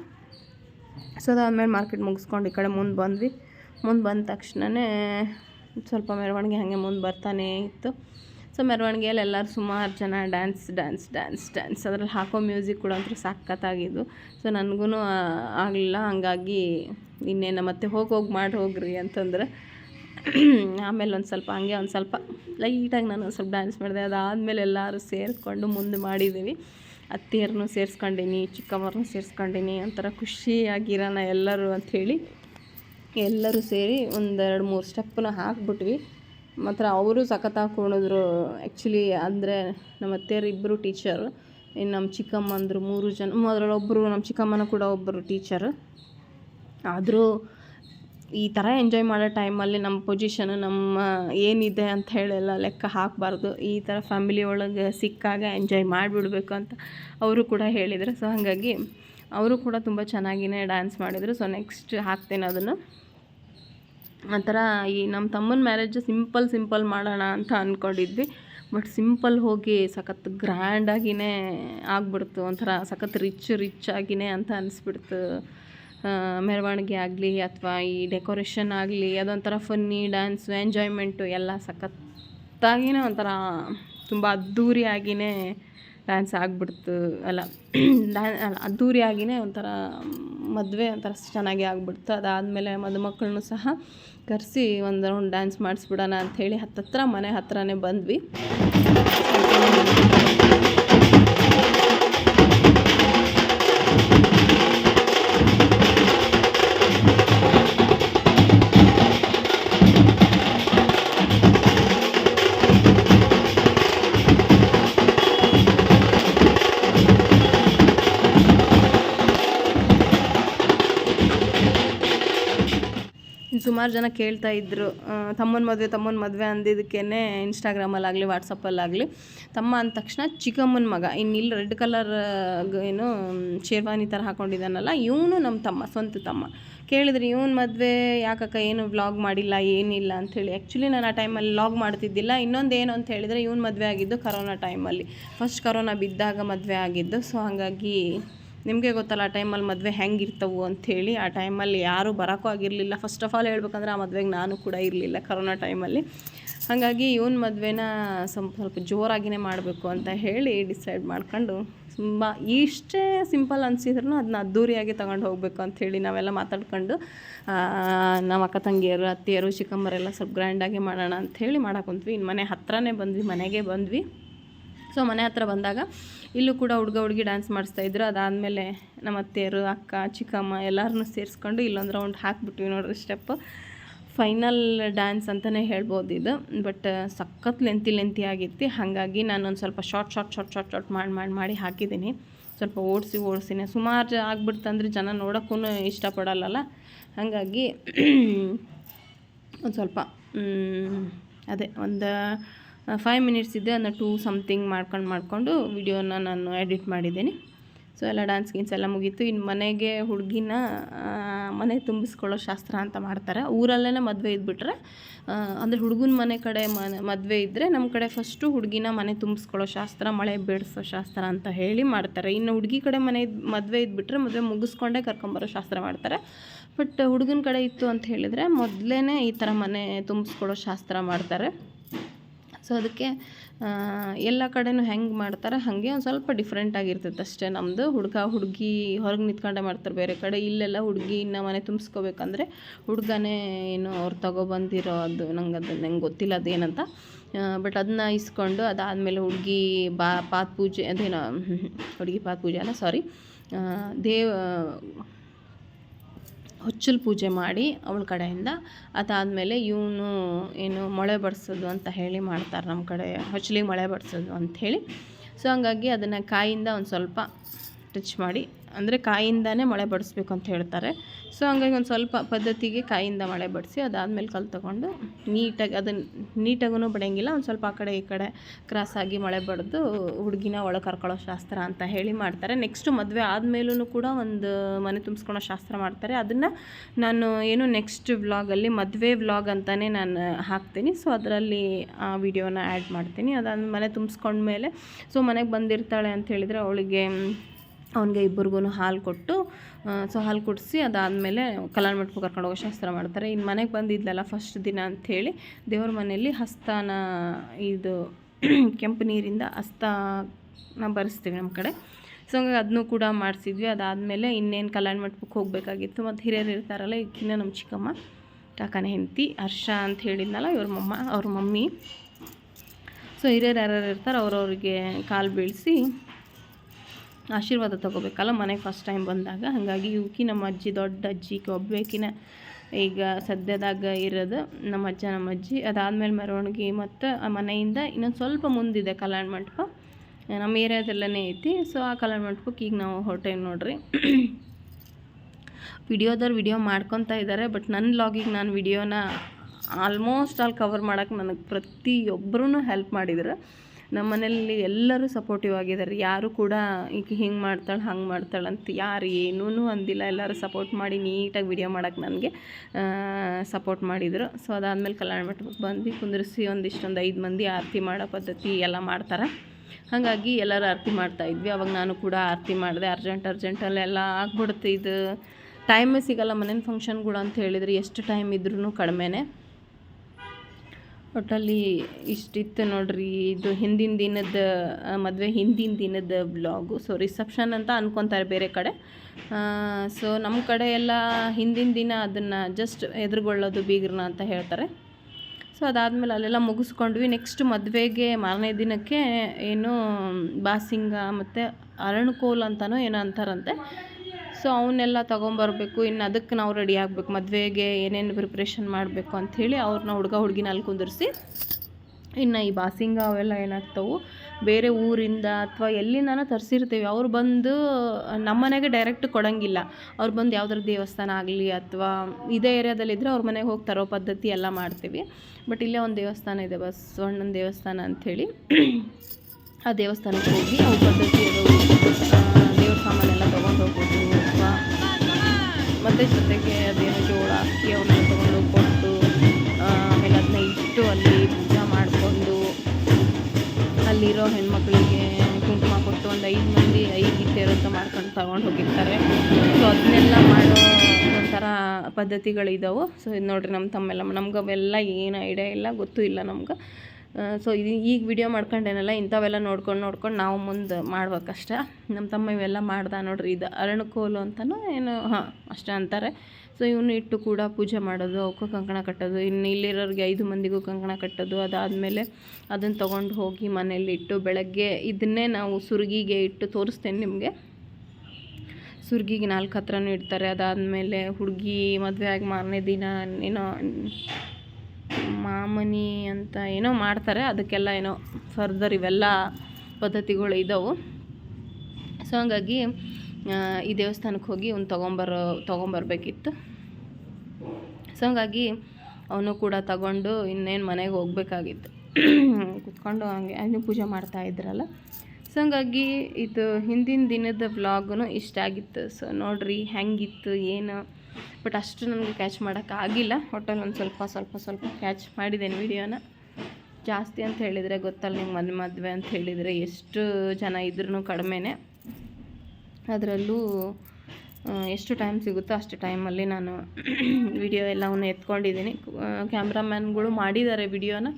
ಸೊ ಅದಾದಮೇಲೆ ಮಾರ್ಕೆಟ್ ಮುಗಿಸ್ಕೊಂಡು ಈ ಕಡೆ ಮುಂದೆ ಬಂದ್ವಿ. ಮುಂದೆ ಬಂದ ತಕ್ಷಣವೇ ಸ್ವಲ್ಪ ಮೆರವಣಿಗೆ ಹಾಗೆ ಮುಂದೆ ಬರ್ತಾನೇ ಇತ್ತು. ಸೊ ಮೆರವಣಿಗೆಯಲ್ಲಿ ಎಲ್ಲರೂ ಸುಮಾರು ಜನ ಡ್ಯಾನ್ಸ್ ಡ್ಯಾನ್ಸ್ ಡ್ಯಾನ್ಸ್ ಡ್ಯಾನ್ಸ್. ಅದ್ರಲ್ಲಿ ಹಾಕೋ ಮ್ಯೂಸಿಕ್ ಕೂಡ ಅಂತೂ ಸಖತ್ತಾಗಿದ್ದು. ಸೊ ನನಗೂ ಆಗಲಿಲ್ಲ. ಹಂಗಾಗಿ ಇನ್ನೇನು ಮತ್ತೆ ಹೋಗಿ ಹೋಗಿ ಮಾಡಿ ಹೋಗ್ರಿ ಅಂತಂದ್ರೆ ಆಮೇಲೆ ಒಂದು ಸ್ವಲ್ಪ, ಹಂಗೆ ಒಂದು ಸ್ವಲ್ಪ ಲೈಟಾಗಿ ನಾನು ಒಂದು ಸ್ವಲ್ಪ ಡ್ಯಾನ್ಸ್ ಮಾಡಿದೆ. ಅದಾದಮೇಲೆ ಎಲ್ಲರೂ ಸೇರಿಕೊಂಡು ಮುಂದೆ ಮಾಡಿದ್ದೀವಿ ಅತ್ತಿಯರನ್ನು ಸೇರಿಸ್ಕೊಂಡಿನಿ ಚಿಕ್ಕಮ್ಮರನ್ನು ಸೇರಿಸ್ಕೊಂಡಿನಿ. ಒಂಥರ ಖುಷಿಯಾಗಿರೋಣ ಎಲ್ಲರೂ ಅಂಥೇಳಿ ಎಲ್ಲರೂ ಸೇರಿ ಒಂದೆರಡು ಮೂರು ಸ್ಟೆಪ್ಪನ್ನ ಹಾಕ್ಬಿಟ್ವಿ. ಮಾತ್ರ ಅವರು ಸಖತ್ತಾಗಿ ಕುಣಿದ್ರು ಆ್ಯಕ್ಚುಲಿ ಅಂದರೆ ನಮ್ಮ ಅತ್ತೆಯರು ಇಬ್ಬರು ಟೀಚರ್ ಇನ್ನು ನಮ್ಮ ಚಿಕ್ಕಮ್ಮ ಅಂದರು ಮೂರು ಜನ ಅದರಲ್ಲಿ ಒಬ್ಬರು ನಮ್ಮ ಚಿಕ್ಕಮ್ಮನ ಕೂಡ ಒಬ್ಬರು ಟೀಚರ್ ಆದರೂ ಈ ಥರ ಎಂಜಾಯ್ ಮಾಡೋ ಟೈಮಲ್ಲಿ ನಮ್ಮ ಪೊಸಿಷನ್ ನಮ್ಮ ಏನಿದೆ ಅಂತ ಹೇಳೆಲ್ಲ ಲೆಕ್ಕ ಹಾಕಬಾರ್ದು. ಈ ಥರ ಫ್ಯಾಮಿಲಿ ಒಳಗೆ ಸಿಕ್ಕಾಗ ಎಂಜಾಯ್ ಮಾಡಿಬಿಡ್ಬೇಕು ಅಂತ ಅವರು ಕೂಡ ಹೇಳಿದರು. ಸೊ ಹಾಗಾಗಿ ಅವರು ಕೂಡ ತುಂಬ ಚೆನ್ನಾಗಿಯೇ ಡ್ಯಾನ್ಸ್ ಮಾಡಿದರು. ಸೊ ನೆಕ್ಸ್ಟ್ ಹಾಕ್ತೇನೆ ಅದನ್ನು. ಆ ಥರ ಈ ನಮ್ಮ ತಮ್ಮನ ಮ್ಯಾರೇಜ್ ಸಿಂಪಲ್ ಸಿಂಪಲ್ ಮಾಡೋಣ ಅಂತ ಅಂದ್ಕೊಂಡಿದ್ವಿ ಬಟ್ ಸಿಂಪಲ್ ಹೋಗಿ ಸಖತ್ ಗ್ರ್ಯಾಂಡಾಗಿಯೇ ಆಗ್ಬಿಡ್ತು. ಒಂಥರ ಸಖತ್ ರಿಚ್ ರಿಚ್ ಆಗಿಯೇ ಅಂತ ಅನಿಸ್ಬಿಡ್ತು. ಮೆರವಣಿಗೆ ಆಗಲಿ ಅಥವಾ ಈ ಡೆಕೋರೇಷನ್ ಆಗಲಿ ಅದೊಂಥರ ಫನ್ನಿ ಡ್ಯಾನ್ಸು ಎಂಜಾಯ್ಮೆಂಟು ಎಲ್ಲ ಸಖತ್ತಾಗಿಯೇ ಒಂಥರ ತುಂಬ ಅದ್ಧೂರಿಯಾಗಿಯೇ ಡ್ಯಾನ್ಸ್ ಆಗಿಬಿಡ್ತು ಅಲ್ಲ. ಡ್ಯಾ, ಅಲ್ಲ ಅದ್ಧೂರಿಯಾಗಿಯೇ ಒಂಥರ ಮದುವೆ ಒಂಥರ ಚೆನ್ನಾಗಿ ಆಗಿಬಿಡ್ತು. ಅದಾದಮೇಲೆ ಮದುಮಕ್ಕಳನ್ನು ಸಹ ಕರೆಸಿ ಒಂದು ರೌಂಡ್ ಡ್ಯಾನ್ಸ್ ಮಾಡಿಸ್ಬಿಡೋಣ ಅಂಥೇಳಿ ಹತ್ತತ್ರ ಮನೆ ಹತ್ತಿರನೇ ಬಂದ್ವಿ. ಸುಮಾರು ಜನ ಕೇಳ್ತಾ ಇದ್ದರು ತಮ್ಮನ ಮದುವೆ ತಮ್ಮನ ಮದುವೆ ಅಂದಿದ್ದಕ್ಕೇ ಇನ್ಸ್ಟಾಗ್ರಾಮಲ್ಲಾಗಲಿ ವಾಟ್ಸಪ್ಪಲ್ಲಾಗಲಿ ತಮ್ಮ ಅಂದ ತಕ್ಷಣ ಚಿಕ್ಕಮ್ಮನ ಮಗ ಇನ್ನು ಇಲ್ಲಿ ರೆಡ್ ಕಲರ್ ಏನು ಶೇರ್ವಾನಿ ಥರ ಹಾಕೊಂಡಿದ್ದಾನಲ್ಲ, ಇವನು ನಮ್ಮ ತಮ್ಮ, ಸ್ವಂತ ತಮ್ಮ. ಕೇಳಿದ್ರೆ, ಇವನ್ ಮದುವೆ ಯಾಕಕ್ಕ, ಏನು ವ್ಲಾಗ್ ಮಾಡಿಲ್ಲ, ಏನಿಲ್ಲ? ಅಂಥೇಳಿ ಆ್ಯಕ್ಚುಲಿ ನಾನು ಆ ಟೈಮಲ್ಲಿ ವ್ಲಾಗ್ ಮಾಡ್ತಿದ್ದಿಲ್ಲ. ಇನ್ನೊಂದು ಏನು ಅಂತ ಹೇಳಿದರೆ, ಇವನು ಮದುವೆ ಆಗಿದ್ದು ಕರೋನಾ ಟೈಮಲ್ಲಿ ಫಸ್ಟ್ ಕರೋನಾ ಬಿದ್ದಾಗ ಮದುವೆ ಆಗಿದ್ದು ಸೊ ಹಾಗಾಗಿ ನಿಮಗೆ ಗೊತ್ತಲ್ಲ, ಆ ಟೈಮಲ್ಲಿ ಮದುವೆ ಹೆಂಗಿರ್ತವು ಅಂಥೇಳಿ ಆ ಟೈಮಲ್ಲಿ ಯಾರೂ ಬರೋಕ್ಕೂ ಆಗಿರಲಿಲ್ಲ. ಫಸ್ಟ್ ಆಫ್ ಆಲ್ ಹೇಳ್ಬೇಕಂದ್ರೆ ಆ ಮದುವೆಗೆ ನಾನು ಕೂಡ ಇರಲಿಲ್ಲ ಕರೋನಾ ಟೈಮಲ್ಲಿ. ಹಾಗಾಗಿ ಇವನ್ ಮದುವೆನ ಸ್ವಲ್ಪ ಸ್ವಲ್ಪ ಜೋರಾಗಿಯೇ ಮಾಡಬೇಕು ಅಂತ ಹೇಳಿ ಡಿಸೈಡ್ ಮಾಡ್ಕೊಂಡು ತುಂಬ ಇಷ್ಟೇ ಸಿಂಪಲ್ ಅನಿಸಿದ್ರು ಅದನ್ನ ಅದ್ದೂರಿಯಾಗಿ ತಗೊಂಡು ಹೋಗಬೇಕು ಅಂಥೇಳಿ ನಾವೆಲ್ಲ ಮಾತಾಡ್ಕೊಂಡು ನಮ್ಮ ಅಕ್ಕ ತಂಗಿಯರು, ಅತ್ತೆಯರು, ಚಿಕ್ಕಮ್ಮರೆಲ್ಲ ಸ್ವಲ್ಪ ಗ್ರ್ಯಾಂಡಾಗಿ ಮಾಡೋಣ ಅಂಥೇಳಿ ಮಾಡಾಕೊಂತ್ವಿ ಇನ್ನು ಮನೆ ಹತ್ರನೇ ಬಂದ್ವಿ, ಮನೆಗೆ ಬಂದ್ವಿ. ಸೊ ಮನೆ ಹತ್ರ ಬಂದಾಗ ಇಲ್ಲೂ ಕೂಡ ಹುಡುಗ ಹುಡುಗಿ ಡ್ಯಾನ್ಸ್ ಮಾಡಿಸ್ತಾಯಿದ್ರು ಅದಾದಮೇಲೆ ನಮ್ಮ ಅತ್ತೆಯರು, ಅಕ್ಕ, ಚಿಕ್ಕಮ್ಮ ಎಲ್ಲರನ್ನೂ ಸೇರಿಸ್ಕೊಂಡು ಇಲ್ಲೊಂದು ರೌಂಡ್ ಹಾಕ್ಬಿಟ್ವಿ ನೋಡ್ರಿ ಸ್ಟೆಪ್ ಫೈನಲ್ ಡ್ಯಾನ್ಸ್ ಅಂತಲೇ ಹೇಳ್ಬೋದು ಇದು. ಬಟ್ ಸಖತ್ ಲೆಂತಿ ಲೆಂತಿ ಆಗಿತ್ತು. ಹಾಗಾಗಿ ನಾನು ಒಂದು ಸ್ವಲ್ಪ short short short short short ಮಾಡಿ ಮಾಡಿ ಮಾಡಿ ಹಾಕಿದ್ದೀನಿ. ಸ್ವಲ್ಪ ಓಡಿಸಿ, ಓಡಿಸಿನೇ. ಸುಮಾರು ಆಗ್ಬಿಡ್ತಂದ್ರೆ ಜನ ನೋಡೋಕ್ಕೂ ಇಷ್ಟಪಡಲ್ಲ ಹಾಗಾಗಿ ಒಂದು ಸ್ವಲ್ಪ ಅದೇ ಒಂದು ಫೈವ್ ಮಿನಿಟ್ಸ್ ಇದೆ ಅದನ್ನ ಟೂ ಸಮಥಿಂಗ್ ಮಾಡ್ಕೊಂಡು ಮಾಡಿಕೊಂಡು ವಿಡಿಯೋನ ನಾನು ಎಡಿಟ್ ಮಾಡಿದ್ದೀನಿ. ಸೊ ಎಲ್ಲ ಡ್ಯಾನ್ಸ್ ಗೀನ್ಸ್ ಎಲ್ಲ ಮುಗೀತು. ಇನ್ನು ಮನೆಗೆ ಹುಡುಗಿನ ಮನೆ ತುಂಬಿಸ್ಕೊಳ್ಳೋ ಶಾಸ್ತ್ರ ಅಂತ ಮಾಡ್ತಾರೆ. ಊರಲ್ಲೇ ಮದುವೆ ಇದ್ಬಿಟ್ರೆ ಅಂದರೆ ಹುಡುಗನ ಮನೆ ಕಡೆ ಮನೆ, ಮದುವೆ ಇದ್ದರೆ ನಮ್ಮ ಕಡೆ ಫಸ್ಟು ಹುಡುಗಿನ ಮನೆ ತುಂಬಿಸ್ಕೊಳ್ಳೋ ಶಾಸ್ತ್ರ, ಮಳೆ ಬೇಡಿಸೋ ಶಾಸ್ತ್ರ ಅಂತ ಹೇಳಿ ಮಾಡ್ತಾರೆ. ಇನ್ನು ಹುಡುಗಿ ಕಡೆ ಮನೆ ಮದುವೆ ಇದ್ಬಿಟ್ರೆ ಮದುವೆ ಮುಗಿಸ್ಕೊಂಡೇ ಕರ್ಕೊಂಬರೋ ಶಾಸ್ತ್ರ ಮಾಡ್ತಾರೆ. ಬಟ್ ಹುಡುಗನ ಕಡೆ ಇತ್ತು ಅಂತ ಹೇಳಿದರೆ ಮೊದಲೇ ಈ ಥರ ಮನೆ ತುಂಬಿಸ್ಕೊಳ್ಳೋ ಶಾಸ್ತ್ರ ಮಾಡ್ತಾರೆ. ಸೊ ಅದಕ್ಕೆ ಎಲ್ಲ ಕಡೆನೂ ಹೆಂಗೆ ಮಾಡ್ತಾರೆ, ಹಾಗೆ ಒಂದು ಸ್ವಲ್ಪ ಡಿಫ್ರೆಂಟ್ ಆಗಿರ್ತೈತೆ ಅಷ್ಟೇ. ನಮ್ಮದು ಹುಡುಗ, ಹುಡುಗಿ ಹೊರಗೆ ನಿಂತ್ಕೊಂಡೇ ಮಾಡ್ತಾರೆ. ಬೇರೆ ಕಡೆ ಇಲ್ಲೆಲ್ಲ ಹುಡುಗಿನ ಮನೆ ತುಂಬಿಸ್ಕೋಬೇಕಂದ್ರೆ ಹುಡುಗನೇ ಏನು ಅವ್ರು ತಗೊಬಂದಿರೋ ಅದು, ನಂಗೆ ಅದು ನಂಗೆ ಗೊತ್ತಿಲ್ಲ ಅದೇನಂತ. ಬಟ್ ಅದನ್ನ ಇಸ್ಕೊಂಡು ಅದಾದಮೇಲೆ ಹುಡುಗಿ ಬಾ ಪಾತ್ ಪೂಜೆ, ಅದೇನೋ, ಹುಡುಗಿ ಪಾತ್ ಪೂಜೆ ಅಲ್ಲ ಸಾರಿ ದೇವ ಹೊಚ್ಚಲು ಪೂಜೆ ಮಾಡಿ ಅವಳ ಕಡೆಯಿಂದ. ಅದಾದಮೇಲೆ ಇವನು ಏನು ಮೊಳೆ ಬಡಿಸೋದು ಅಂತ ಹೇಳಿ ಮಾಡ್ತಾರೆ ನಮ್ಮ ಕಡೆ. ಹೊಚ್ಚಲಿಗೆ ಮೊಳೆ ಬಡಿಸೋದು ಅಂಥೇಳಿ ಸೊ ಹಂಗಾಗಿ ಅದನ್ನು ಕಾಯಿಂದ ಒಂದು ಸ್ವಲ್ಪ ಟಚ್ ಮಾಡಿ, ಅಂದರೆ ಕಾಯಿಂದಾನೇ ಮಳೆ ಬಡಿಸ್ಬೇಕು ಅಂತ ಹೇಳ್ತಾರೆ. ಸೊ ಹಂಗಾಗಿ ಒಂದು ಸ್ವಲ್ಪ ಪದ್ಧತಿಗೆ ಕಾಯಿಂದ ಮಳೆ ಬಡಿಸಿ, ಅದಾದಮೇಲೆ ಕಲ್ ತೊಗೊಂಡು ನೀಟಾಗಿ ಅದನ್ನು ನೀಟಾಗೂ ಬಡಿಯಂಗಿಲ್ಲ, ಒಂದು ಸ್ವಲ್ಪ ಆ ಕಡೆ ಈ ಕಡೆ ಕ್ರಾಸಾಗಿ ಮಳೆ ಬಡಿದು ಹುಡುಗಿನ ಒಳಗೆ ಕರ್ಕೊಳ್ಳೋ ಶಾಸ್ತ್ರ ಅಂತ ಹೇಳಿ ಮಾಡ್ತಾರೆ. ನೆಕ್ಸ್ಟು ಮದುವೆ ಆದಮೇಲೂ ಕೂಡ ಒಂದು ಮನೆ ತುಂಬಿಸ್ಕೊಳೋ ಶಾಸ್ತ್ರ ಮಾಡ್ತಾರೆ. ಅದನ್ನು ನಾನು ಏನು ನೆಕ್ಸ್ಟ್ ವ್ಲಾಗಲ್ಲಿ ಮದುವೆ ವ್ಲಾಗ್ ಅಂತಲೇ ನಾನು ಹಾಕ್ತೀನಿ. ಸೊ ಅದರಲ್ಲಿ ಆ ವಿಡಿಯೋನ ಆ್ಯಡ್ ಮಾಡ್ತೀನಿ. ಅದಾದ ಮನೆ ತುಂಬಿಸ್ಕೊಂಡ್ಮೇಲೆ ಸೊ ಮನೆಗೆ ಬಂದಿರ್ತಾಳೆ ಅಂತ ಹೇಳಿದರೆ ಅವಳಿಗೆ ಅವನಿಗೆ ಇಬ್ಬರಿಗೂ ಹಾಲು ಕೊಟ್ಟು ಸೊ ಹಾಲು ಕುಡಿಸಿ ಅದಾದಮೇಲೆ ಕಲ್ಯಾಣ ಮಂಟಪ ಕರ್ಕೊಂಡು ಹೋಗೋ ಶಾಸ್ತ್ರ ಮಾಡ್ತಾರೆ. ಇನ್ನು ಮನೆಗೆ ಬಂದಿದ್ಲಲ್ಲ ಫಸ್ಟ್ ದಿನ ಅಂಥೇಳಿ ದೇವ್ರ ಮನೆಯಲ್ಲಿ ಹಸ್ತಾನ ಇದು ಕೆಂಪು ನೀರಿಂದ ಹಸ್ತಾನ ಬರೆಸ್ತೀವಿ ನಮ್ಮ ಕಡೆ. ಸೊ ಹಂಗಾಗಿ ಅದನ್ನೂ ಕೂಡ ಮಾಡಿಸಿದ್ವಿ. ಅದಾದಮೇಲೆ ಇನ್ನೇನು ಕಲ್ಯಾಣ ಮಂಟಪಕ್ಕೆ ಹೋಗಬೇಕಾಗಿತ್ತು. ಮತ್ತು ಹಿರಿಯರು ಇರ್ತಾರಲ್ಲ ಈಗಿನ ನಮ್ಮ ಚಿಕ್ಕಮ್ಮ, ಕಾಕನ ಹೆಂಡತಿ, ಹರ್ಷ ಅಂತ ಹೇಳಿದ್ನಲ್ಲ ಇವ್ರ ಮಮ್ಮ, ಅವ್ರ ಮಮ್ಮಿ. ಸೊ ಹಿರಿಯರು ಯಾರ್ಯಾರು ಇರ್ತಾರೆ ಅವ್ರವ್ರಿಗೆ ಕಾಲು ಬೀಳಿಸಿ ಆಶೀರ್ವಾದ ತೊಗೋಬೇಕಲ್ಲ ಮನೆಗೆ ಫಸ್ಟ್ ಟೈಮ್ ಬಂದಾಗ. ಹಾಗಾಗಿ ಇವಕಿ ನಮ್ಮ ಅಜ್ಜಿ ದೊಡ್ಡ ಅಜ್ಜಿಗೆ ಒಬ್ಬಕಿನ ಈಗ ಸದ್ಯದಾಗ ಇರೋದು ನಮ್ಮ ಅಜ್ಜ, ನಮ್ಮ ಅಜ್ಜಿ. ಅದಾದಮೇಲೆ ಮೆರವಣಿಗೆ ಮತ್ತು ಆ ಮನೆಯಿಂದ ಇನ್ನೊಂದು ಸ್ವಲ್ಪ ಮುಂದಿದೆ ಕಲ್ಯಾಣ ಮಂಟಪ. ನಮ್ಮ ಏರಿಯಾದಲ್ಲೇ ಐತಿ. ಸೊ ಆ ಕಲ್ಯಾಣ ಮಂಟಪಕ್ಕೆ ಈಗ ನಾವು ಹೊರಟೇವಿ ನೋಡ್ರಿ. ವಿಡಿಯೋದವ್ರು ವಿಡಿಯೋ ಮಾಡ್ಕೊತಾ ಇದ್ದಾರೆ ಬಟ್ ನನ್ನ ಲಾಗಿಗೆ ನಾನು ವಿಡಿಯೋನ ಆಲ್ಮೋಸ್ಟ್ ಆಲ್ ಕವರ್ ಮಾಡೋಕ್ಕೆ ನನಗೆ ಪ್ರತಿಯೊಬ್ಬರೂ ಹೆಲ್ಪ್ ಮಾಡಿದ್ರು. ನಮ್ಮ ಮನೆಯಲ್ಲಿ ಎಲ್ಲರೂ ಸಪೋರ್ಟಿವ್ ಆಗಿದ್ದಾರೆ. ಯಾರು ಕೂಡ ಈಗ ಹಿಂಗೆ ಮಾಡ್ತಾಳೆ, ಹಂಗೆ ಮಾಡ್ತಾಳೆ ಅಂತ ಯಾರು ಏನೂ ಅಂದಿಲ್ಲ. ಎಲ್ಲರೂ ಸಪೋರ್ಟ್ ಮಾಡಿ ನೀಟಾಗಿ ವಿಡಿಯೋ ಮಾಡೋಕ್ಕೆ ನನಗೆ ಸಪೋರ್ಟ್ ಮಾಡಿದರು. ಸೊ ಅದಾದಮೇಲೆ ಕಲ್ಯಾಣ ಮಂಟಪಕ್ಕೆ ಬಂದ್ವಿ. ಕುಂದಿರಿಸಿ ಒಂದಿಷ್ಟೊಂದು ಐದು ಮಂದಿ ಆರತಿ ಮಾಡೋ ಪದ್ಧತಿ ಎಲ್ಲ ಮಾಡ್ತಾರೆ. ಹಾಗಾಗಿ ಎಲ್ಲರೂ ಆರತಿ ಮಾಡ್ತಾ ಇದ್ವಿ. ಅವಾಗ ನಾನು ಕೂಡ ಆರತಿ ಮಾಡಿದೆ. ಅರ್ಜೆಂಟ್ ಅರ್ಜೆಂಟಲ್ಲೆಲ್ಲ ಆಗ್ಬಿಡುತ್ತೆ ಇದು ಟೈಮೇ ಸಿಗಲ್ಲ. ಮನೇನ ಫಂಕ್ಷನ್ಗಳು ಅಂತ ಹೇಳಿದರೆ ಎಷ್ಟು ಟೈಮ್ ಇದ್ರೂ ಕಡಿಮೆನೇ. ಒಟ್ಟಲ್ಲಿ ಇಷ್ಟಿತ್ತು ನೋಡ್ರಿ, ಇದು ಹಿಂದಿನ ದಿನದ ಮದುವೆ ಹಿಂದಿನ ದಿನದ ಬ್ಲಾಗು ಸೊ ರಿಸೆಪ್ಷನ್ ಅಂತ ಅನ್ಕೊತಾರೆ ಬೇರೆ ಕಡೆ. ಸೊ ನಮ್ಮ ಕಡೆ ಎಲ್ಲ ಹಿಂದಿನ ದಿನ ಅದನ್ನು ಜಸ್ಟ್ ಎದುರುಗೊಳ್ಳೋದು ಬೀಗ್ರನ್ನ ಅಂತ ಹೇಳ್ತಾರೆ. ಸೊ ಅದಾದಮೇಲೆ ಅಲ್ಲೆಲ್ಲ ಮುಗಿಸ್ಕೊಂಡ್ವಿ. ನೆಕ್ಸ್ಟ್ ಮದುವೆಗೆ ಮಾರನೇ ದಿನಕ್ಕೆ ಏನು, ಬಾಸಿಂಗ ಮತ್ತು ಅರಣಕೋಲ್ ಅಂತಲೂ ಏನೋ ಅಂತಾರಂತೆ. ಸೊ ಅವನ್ನೆಲ್ಲ ತೊಗೊಂಬರ್ಬೇಕು ಇನ್ನು ಅದಕ್ಕೆ ನಾವು ರೆಡಿ ಆಗಬೇಕು. ಮದುವೆಗೆ ಏನೇನು ಪ್ರಿಪ್ರೇಷನ್ ಮಾಡಬೇಕು ಅಂಥೇಳಿ ಅವ್ರನ್ನ ಹುಡುಗ ಹುಡುಗಿನ ಅಲ್ಲಿ ಕುಂದಿರಿಸಿ, ಇನ್ನು ಈ ಬಾಸಿಂಗ ಅವೆಲ್ಲ ಏನಾಗ್ತವೆ? ಬೇರೆ ಊರಿಂದ ಅಥವಾ ಎಲ್ಲಿಂದನೋ ತರಿಸಿರ್ತೀವಿ. ಅವ್ರು ಬಂದು ನಮ್ಮ ಮನೆಗೆ ಡೈರೆಕ್ಟ್ ಕೊಡೋಂಗಿಲ್ಲ. ಅವ್ರು ಬಂದು ಯಾವ್ದಾರ ದೇವಸ್ಥಾನ ಆಗಲಿ ಅಥವಾ ಇದೇ ಏರಿಯಾದಲ್ಲಿದ್ದರೆ ಅವ್ರ ಮನೆಗೆ ಹೋಗಿ ತರೋ ಪದ್ಧತಿ ಎಲ್ಲ ಮಾಡ್ತೀವಿ. ಬಟ್ ಇಲ್ಲೇ ಒಂದು ದೇವಸ್ಥಾನ ಇದೆ ಬಸವಣ್ಣನ ದೇವಸ್ಥಾನ ಅಂಥೇಳಿ. ಆ ದೇವಸ್ಥಾನಕ್ಕೆ ಹೋಗಿ ಅವ್ರ ಪದ್ಧತಿ ಅದು ದೇವ್ರ ಸಾಮಾನೆಲ್ಲ ತೊಗೊಂಡು ಹೋಗ್ಬೋದು ಮತ್ತು ಜೊತೆಗೆ ಅದೇನು ಜೋಳ ಅಕ್ಕಿ ಅವನ್ನ ತೊಗೊಂಡು ಕೊಟ್ಟು ಆಮೇಲೆ ಅದನ್ನ ಇಟ್ಟು ಅಲ್ಲಿ ಪೂಜೆ ಮಾಡಿಕೊಂಡು ಅಲ್ಲಿರೋ ಹೆಣ್ಮಕ್ಳಿಗೆ ಕುಂಕುಮ ಕೊಟ್ಟು ಒಂದು ಐದು ಮಂದಿ ಐದು ಇತ್ತೇರು ಅಂತ ಮಾಡ್ಕೊಂಡು ತಗೊಂಡು ಹೋಗಿರ್ತಾರೆ. ಸೊ ಅದನ್ನೆಲ್ಲ ಮಾಡೋ ಒಂಥರ ಪದ್ಧತಿಗಳಿದ್ದಾವೆ ಸೊ ಇದು ನೋಡಿರಿ ನಮ್ಮ ತಮ್ಮೆಲ್ಲ ನಮ್ಗೆ ಅವೆಲ್ಲ ಏನು ಐಡಿಯಾ ಇಲ್ಲ, ಗೊತ್ತೂ ಇಲ್ಲ ನಮ್ಗೆ. ಸೊ ಇದು ಈಗ ವಿಡಿಯೋ ಮಾಡ್ಕೊಂಡೇನಲ್ಲ, ಇಂಥವೆಲ್ಲ ನೋಡ್ಕೊಂಡು ನೋಡ್ಕೊಂಡು ನಾವು ಮುಂದೆ ಮಾಡ್ಬೇಕಷ್ಟೆ. ನಮ್ಮ ತಮ್ಮ ಇವೆಲ್ಲ ಮಾಡ್ದೆ ನೋಡ್ರಿ, ಇದು ಅರಣಕೋಲು ಅಂತಲೂ ಏನು, ಹಾಂ, ಅಷ್ಟೇ ಅಂತಾರೆ. ಸೊ ಇವನು ಇಟ್ಟು ಕೂಡ ಪೂಜೆ ಮಾಡೋದು, ಅವಕ್ಕೂ ಕಂಕಣ ಕಟ್ಟೋದು, ಇನ್ನು ಇಲ್ಲಿರೋರಿಗೆ ಐದು ಮಂದಿಗೂ ಕಂಕಣ ಕಟ್ಟೋದು, ಅದಾದಮೇಲೆ ಅದನ್ನು ತೊಗೊಂಡು ಹೋಗಿ ಮನೇಲಿ ಇಟ್ಟು ಬೆಳಗ್ಗೆ ಇದನ್ನೇ ನಾವು ಸುರ್ಗಿಗೆ ಇಟ್ಟು ತೋರಿಸ್ತೇನೆ ನಿಮಗೆ. ಸುರ್ಗಿಗೆ ನಾಲ್ಕು ಹತ್ರನೂ ಇಡ್ತಾರೆ, ಅದಾದಮೇಲೆ ಹುಡುಗಿ ಮದುವೆ ಆಗಿ ಮಾರನೇ ದಿನ, ಏನೋ ಮಾಮನಿ ಅಂತ ಏನೋ ಮಾಡ್ತಾರೆ. ಅದಕ್ಕೆಲ್ಲ ಏನೋ ಫರ್ದರ್ ಇವೆಲ್ಲ ಪದ್ಧತಿಗಳು ಇದ್ದಾವೆ ಸೊ ಹಂಗಾಗಿ ಈ ದೇವಸ್ಥಾನಕ್ಕೆ ಹೋಗಿ ಅವ್ನು ತೊಗೊಂಬರೋ, ತೊಗೊಂಬರ್ಬೇಕಿತ್ತು. ಸೊ ಹಂಗಾಗಿ ಅವನು ಕೂಡ ತಗೊಂಡು ಇನ್ನೇನು ಮನೆಗೆ ಹೋಗ್ಬೇಕಾಗಿತ್ತು. ಕುತ್ಕೊಂಡು ಹಂಗೆ ಅಲ್ಲಿ ಪೂಜೆ ಮಾಡ್ತಾ ಇದ್ರಲ್ಲ. ಸೊ ಹಂಗಾಗಿ ಇದು ಹಿಂದಿನ ದಿನದ ವ್ಲಾಗು ಇಷ್ಟ ಆಗಿತ್ತು. ಸೊ ನೋಡಿರಿ ಹೆಂಗಿತ್ತು, ಏನು ಬಟ್ ಅಷ್ಟು ನನಗೆ ಕ್ಯಾಚ್ ಮಾಡೋಕ್ಕಾಗಿಲ್ಲ ಒಟ್ಟಲ್ಲಿ ಒಂದು ಸ್ವಲ್ಪ ಸ್ವಲ್ಪ ಸ್ವಲ್ಪ ಕ್ಯಾಚ್ ಮಾಡಿದ್ದೇನೆ ವಿಡಿಯೋನ ಜಾಸ್ತಿ ಅಂತ ಹೇಳಿದರೆ ಗೊತ್ತಲ್ಲ ನಿಮ್ಮ ಮದುವೆ ಮದುವೆ ಅಂತ ಹೇಳಿದರೆ ಎಷ್ಟು ಜನ ಇದ್ರೂ ಕಡಿಮೆನೇ. ಅದರಲ್ಲೂ ಎಷ್ಟು ಟೈಮ್ ಸಿಗುತ್ತೋ ಅಷ್ಟು ಟೈಮಲ್ಲಿ ನಾನು ವಿಡಿಯೋ ಎಲ್ಲವನ್ನು ಎತ್ಕೊಂಡಿದ್ದೀನಿ. ಕ್ಯಾಮ್ರಾಮ್ಯಾನ್ಗಳು ಮಾಡಿದ್ದಾರೆ ವಿಡಿಯೋನ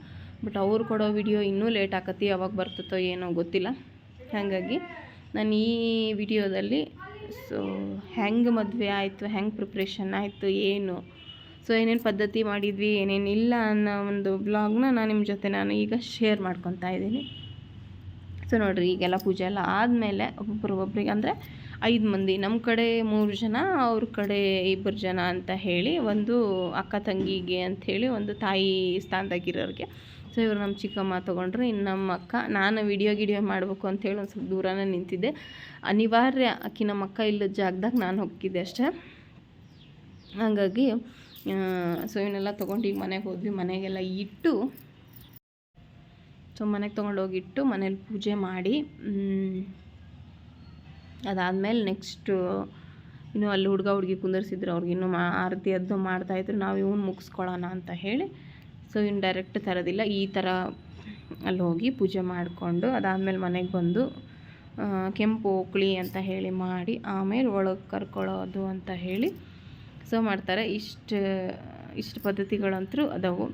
ಬಟ್ ಅವ್ರು ಕೊಡೋ ವಿಡಿಯೋ ಇನ್ನೂ ಲೇಟ್ ಆಕತಿ, ಯಾವಾಗ ಬರ್ತತೋ ಏನೋ ಗೊತ್ತಿಲ್ಲ. ಹಾಗಾಗಿ, ನಾನು ಈ ವಿಡಿಯೋದಲ್ಲಿ ಸೊ ಹೆಂಗೆ ಮದುವೆ ಆಯಿತು, ಹೆಂಗೆ ಪ್ರಿಪ್ರೇಷನ್ ಆಯಿತು, ಏನು? ಸೊ ಏನೇನು ಪದ್ಧತಿ ಮಾಡಿದ್ವಿ, ಏನೇನು ಇಲ್ಲ ಅನ್ನೋ ಒಂದು ಬ್ಲಾಗ್ನ ನಾನು ನಿಮ್ಮ ಜೊತೆ ನಾನು ಈಗ ಶೇರ್ ಮಾಡ್ಕೊತಾ ಇದ್ದೀನಿ. ಸೊ ನೋಡಿರಿ, ಈಗೆಲ್ಲ ಪೂಜೆ ಎಲ್ಲ ಆದಮೇಲೆ ಒಬ್ಬೊಬ್ರಿಗೆ ಅಂದರೆ ಐದು ಮಂದಿ ನಮ್ಮ ಕಡೆ ಮೂರು ಜನ, ಅವ್ರ ಕಡೆ ಇಬ್ಬರು ಜನ ಅಂತ ಹೇಳಿ ಒಂದು ಅಕ್ಕ ತಂಗಿಗೆ ಅಂಥೇಳಿ ಒಂದು ತಾಯಿ ಸ್ಥಾನದಾಗಿರೋರಿಗೆ ಸೊ ಇವರು ನಮ್ಮ ಚಿಕ್ಕಮ್ಮ ತೊಗೊಂಡ್ರು. ಇನ್ನು ನಮ್ಮ ಅಕ್ಕ, ನಾನು ವಿಡಿಯೋ ಗಿಡಿಯೋ ಮಾಡಬೇಕು ಅಂಥೇಳಿ ಒಂದು ಸ್ವಲ್ಪ ದೂರನೇ ನಿಂತಿದ್ದೆ. ಅನಿವಾರ್ಯ ಅಕ್ಕಿ ನಮ್ಮ ಅಕ್ಕ ಇಲ್ಲದ ಜಾಗದಾಗ ನಾನು ಹೋಗಿದ್ದೆ ಅಷ್ಟೇ. ಹಾಗಾಗಿ ಸೊ ಇವನ್ನೆಲ್ಲ ತೊಗೊಂಡು ಈಗ ಮನೆಗೆ ಹೋದ್ವಿ. ಮನೆಗೆಲ್ಲ ಇಟ್ಟು ಸೊ ಮನೆಗೆ ತೊಗೊಂಡೋಗಿಟ್ಟು ಮನೇಲಿ ಪೂಜೆ ಮಾಡಿ ಅದಾದಮೇಲೆ ನೆಕ್ಸ್ಟು ಇನ್ನು ಅಲ್ಲಿ ಹುಡುಗ ಹುಡುಗಿ ಕುಂದರ್ಸಿದ್ರು. ಅವ್ರಿಗೆ ಇನ್ನೂ ಮಾ, ಆರತಿ ಅದು ಮಾಡ್ತಾಯಿದ್ರು ನಾವು ಇವನು ಮುಗಿಸ್ಕೊಳ್ಳೋಣ ಅಂತ ಹೇಳಿ ಸೊ ಇನ್ನು ಡೈರೆಕ್ಟ್ ತರೋದಿಲ್ಲ. ಈ ಥರ ಅಲ್ಲಿ ಹೋಗಿ ಪೂಜೆ ಮಾಡಿಕೊಂಡು ಅದಾದಮೇಲೆ ಮನೆಗೆ ಬಂದು ಕೆಂಪು ಓಕ್ಳಿ ಅಂತ ಹೇಳಿ ಮಾಡಿ, ಆಮೇಲೆ ಒಳಗೆ ಕರ್ಕೊಳ್ಳೋದು ಅಂತ ಹೇಳಿ ಸೊ ಮಾಡ್ತಾರೆ. ಇಷ್ಟು ಇಷ್ಟು ಪದ್ಧತಿಗಳಂತೂ ಅದಾವು.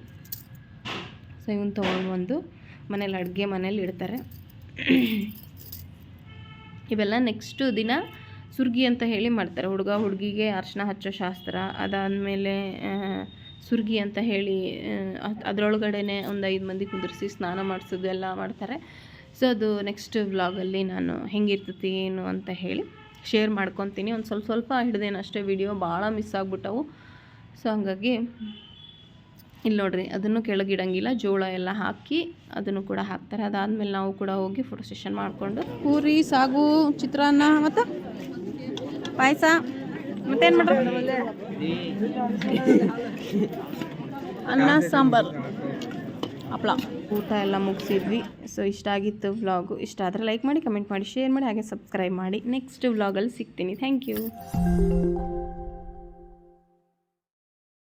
ಸೊ ಇವನ್ ತೊಗೊಂಡು ಬಂದು ಮನೇಲಿ ಅಡುಗೆ ಮನೇಲಿ ಇಡ್ತಾರೆ. ಇವೆಲ್ಲ ನೆಕ್ಸ್ಟು ದಿನ ಸುರ್ಗಿ ಅಂತ ಹೇಳಿ ಮಾಡ್ತಾರೆ. ಹುಡುಗ ಹುಡುಗಿಗೆ ಅರ್ಶಿನ ಹಚ್ಚೋ ಶಾಸ್ತ್ರ, ಅದಾದಮೇಲೆ ಸುರ್ಗಿ ಅಂತ ಹೇಳಿ ಅದರೊಳಗಡೆ ಒಂದು ಐದು ಮಂದಿ ಕುಂದಿರಿಸಿ ಸ್ನಾನ ಮಾಡಿಸೋದು ಎಲ್ಲ ಮಾಡ್ತಾರೆ. ಸೊ ಅದು ನೆಕ್ಸ್ಟ್ ವ್ಲಾಗಲ್ಲಿ ನಾನು ಹೆಂಗಿರ್ತೈತಿ, ಏನು ಅಂತ ಹೇಳಿ ಶೇರ್ ಮಾಡ್ಕೊತೀನಿ. ಒಂದು ಸ್ವಲ್ಪ ಸ್ವಲ್ಪ ಹಿಡ್ದೇನು ಅಷ್ಟೇ ವಿಡಿಯೋ ಭಾಳ ಮಿಸ್ ಆಗ್ಬಿಟ್ಟವು. ಸೊ ಹಂಗಾಗಿ ಇಲ್ಲಿ ನೋಡ್ರಿ, ಅದನ್ನು ಕೆಳಗಿಡಂಗಿಲ್ಲ, ಜೋಳ ಎಲ್ಲ ಹಾಕಿ ಅದನ್ನು ಕೂಡ ಹಾಕ್ತಾರೆ. ಅದಾದಮೇಲೆ ನಾವು ಕೂಡ ಹೋಗಿ ಫೋಟೋ ಸೆಷನ್ ಮಾಡಿಕೊಂಡು ಪೂರಿ, ಸಾಗು, ಚಿತ್ರಾನ್ನ, ಮತ್ತು ಪಾಯಸ, ಮತ್ತೇನು ಮಾಡ್ರಿ? ಅನ್ನ, ಸಾಂಬಾರು. ಹಪ್ಳ. ಊಟ ಎಲ್ಲ ಮುಗಿಸಿದ್ವಿ. ಸೊ ಇಷ್ಟ ಆಗಿತ್ತು ವ್ಲಾಗು ಇಷ್ಟ ಆದರೆ ಲೈಕ್ ಮಾಡಿ ಕಮೆಂಟ್ ಮಾಡಿ ಶೇರ್ ಮಾಡಿ, ಹಾಗೆ ಸಬ್ಸ್ಕ್ರೈಬ್ ಮಾಡಿ. ನೆಕ್ಸ್ಟ್ ವ್ಲಾಗಲ್ಲಿ ಸಿಗ್ತೀನಿ. Thank you